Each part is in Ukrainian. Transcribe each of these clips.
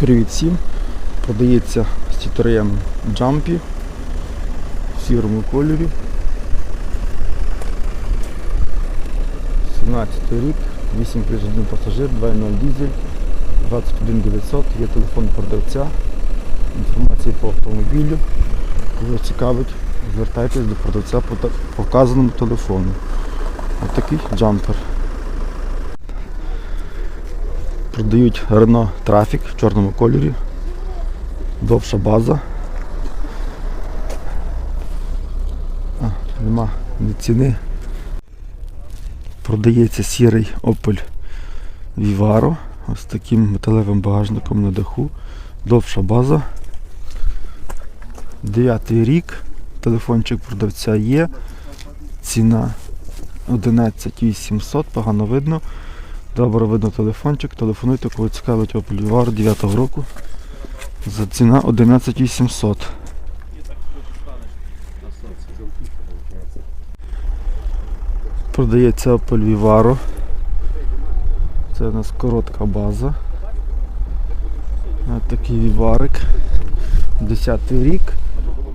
Привіт всім! Продається Citroen Jumpy в сірому кольорі. 17 рік, 8 плюс 1 пасажир, 2.0 дизель, 21 900, є телефон продавця, інформація по автомобілю. Кого цікавить, звертайтесь до продавця по вказаному телефону. Ось такий джампер. Продають Renault Traffic в чорному кольорі. Довша база. А, нема ні ціни. Продається сірий Opel Vivaro. Ось таким металевим багажником на даху. Довша база. Дев'ятий рік. Телефончик продавця є. Ціна 11 800, погано видно. Добре видно телефончик, телефонуйте, кого цікавить Opel Vivaro 9 року. За ціна 11 800. Продається Opel Vivaro. Це у нас коротка база. Ось такий віварик. 10 рік.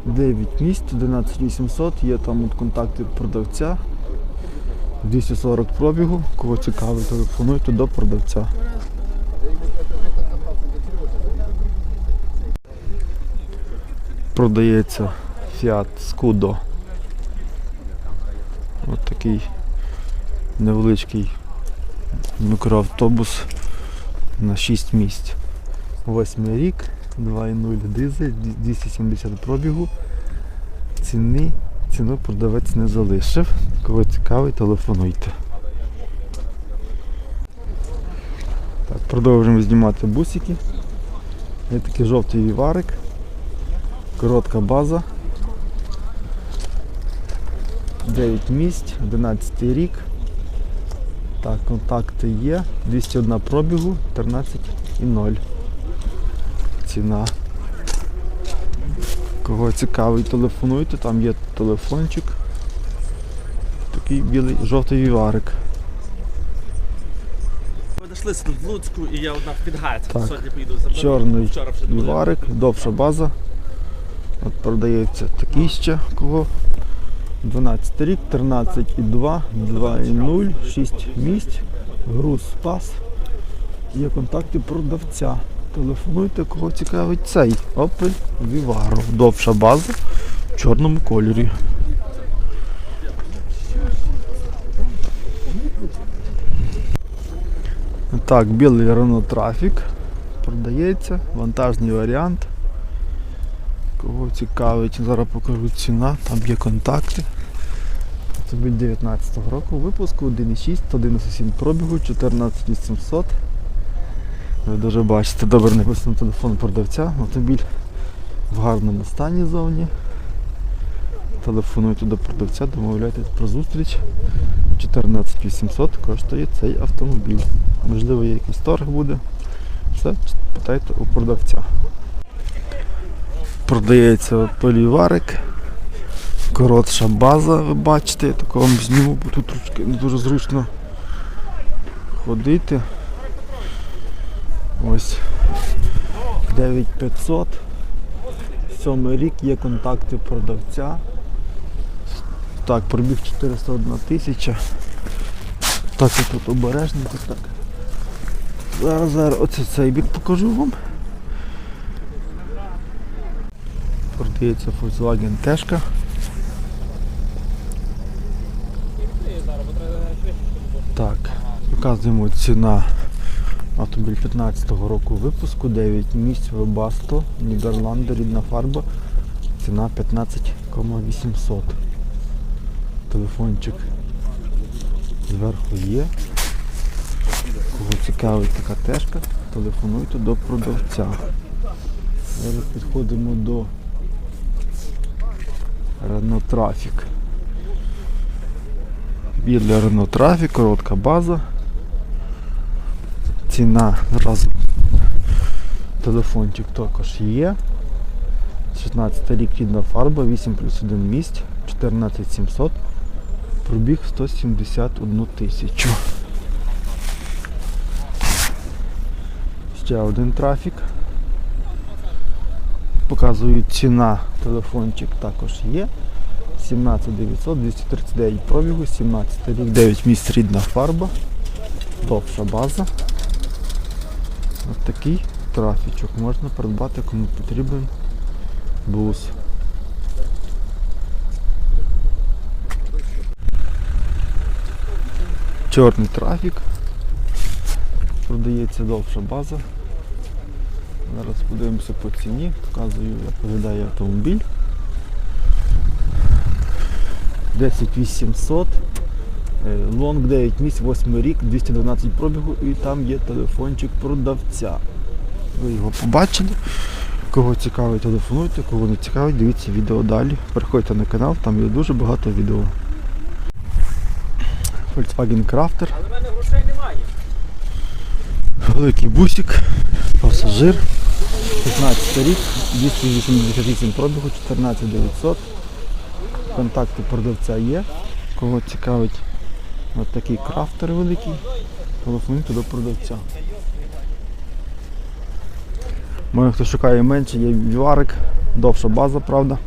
9 місць, 11 800. Є там от контакти продавця. 240 пробігу. Кого цікавить, телефонуйте до продавця. Продається Fiat Scudo. Ось такий невеличкий мікроавтобус на 6 місць. Восьмий рік, 2.0 дизель, 270 пробігу. Ціни, ціну продавець не залишив. Кого цікавий, телефонуйте. Так, продовжуємо знімати бусики. Є такий жовтий віварик. Коротка база. 9 місць, 11 рік. Так, контакти є. 201 пробігу, 13,0. Ціна. Кого цікавий, телефонуйте, там є телефончик. Такий білий жовтий віварик. Ми знайшлися тут в Луцьку і я одна в Підгайт. Так. Сьогодні поїду за Чорний Вчора вже були. Віварик, довша база. От продається такий ще кого. 12 рік, 13,2, 2,0, 6 місць, груз спас. Є контакти продавця. Телефонуйте, кого цікавить цей Opel Vivaro. Довша база в чорному кольорі. Так, білий Renault Traffic продається, вантажний варіант. Кого цікавить, зараз покажу ціна, там є контакти. Автомобіль 19 року випуску 1.6, 197 пробігу, 14800. Ви дуже бачите, добре написано телефон продавця. Автомобіль в гарному стані зовні. Телефонуйте до продавця, домовляйтесь про зустріч. 14800 коштує цей автомобіль. Можливо, є якийсь торг буде. Все, питайте у продавця. Продається поліварик. Коротша база, ви бачите, я вам зніму, бо тут не дуже зручно ходити. Ось 9500. Сьомий рік є контакти продавця. Так, пробіг 401 тисяча. Так, я тут обережненько так. Зараз, зараз оце цей бік покажу вам. Продається Volkswagen Тешка. Так, показуємо ціна автомобіль 15-го року випуску, 9 місць Webasto, Нідерланди, рідна фарба. Ціна 15,800. Телефончик зверху є. Кого цікавить така тежка, телефонуйте до продавця. Зараз підходимо до Renault Traffic. Є для Renault Traffic, коротка база. Ціна зразу. Телефончик також є. 16 рік рідна фарба, 8 плюс 1 місць, 14700. Пробіг 171 тисячу. Ще один трафік. показую ціна. Телефончик також є. 17900, 239 пробігу, 17 рік, 9 місць рідна фарба, довша база. Ось такий трафічок можна придбати, кому потрібен бус. Чорний трафік. Продається довша база. Зараз подивимося по ціні, показую, як виглядає автомобіль. 10800. Е, Лонг 9 місць, 8 рік, 212 пробігу і там є телефончик продавця. Ви його побачили. Кого цікавить, телефонуйте, кого не цікавить, дивіться відео далі. Переходьте на канал, там є дуже багато відео. Volkswagen Crafter. Але в мене грошей немає. Великий бусик, пасажир, 15 рік, 288 пробігу, 14900. Контакти продавця є. Кого цікавить от такий крафтер великий, телефонуйте до продавця. Може хто шукає менше, є віварик, довша база, правда.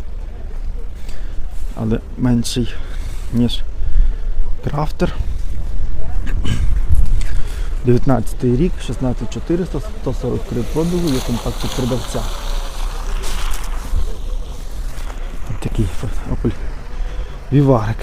Але менший, ніж крафтер. 19 рік, 16400, 143 пробігу, є контакти продавця. Ось Такий Opel Віварик.